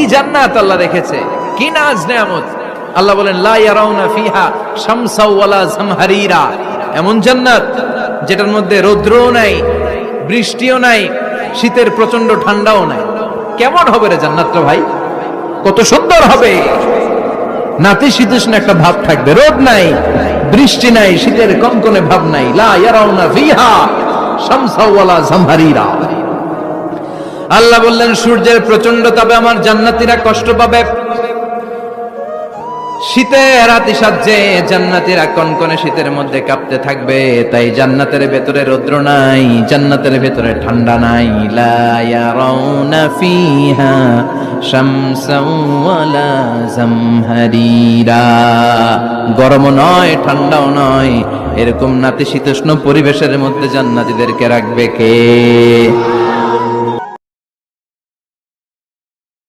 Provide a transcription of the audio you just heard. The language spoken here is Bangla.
কি জান্নাত আল্লাহ রেখেছে? কি নাজ নেয়ামত? আল্লাহ বলেন, লা ইয়ারাউনা ফিহা শামসা ওয়ালা জামহারিরা। এমন জান্নাত যেটার মধ্যে রৌদ্রও নাই, বৃষ্টিও নাই, শীতের প্রচণ্ড ঠান্ডাও নাই। কেমন হবে রে জান্নাতটা ভাই? কত সুন্দর হবে। নাতিশীতোষ্ণ একটা ভাব থাকবে, রোদ নাই, বৃষ্টি নাই, শীতের কনকনে ভাব নাই। লা ইয়ারাউনা ফিহা শামসা ওয়ালা জামহারিরা। আল্লাহ বললেন, সূর্যের প্রচণ্ড তাপে আমার জান্নাতীরা কষ্ট পাবে। শীতে রাতি সাজ্জে জান্নাতীরা কনকনে শীতের মধ্যে কাঁপতে থাকবে, তাই জান্নাতের ভেতরে রৌদ্র নাই, জান্নাতের ভেতরে ঠান্ডা নাই। লা ইয়ারাউনা ফিহা শামসাও ওয়ালা জামহারিরা। গরমও নয়, ঠান্ডাও নয়, এরকম নাতিশীতোষ্ণ পরিবেশের মধ্যে জান্নাতীদেরকে রাখবে কে?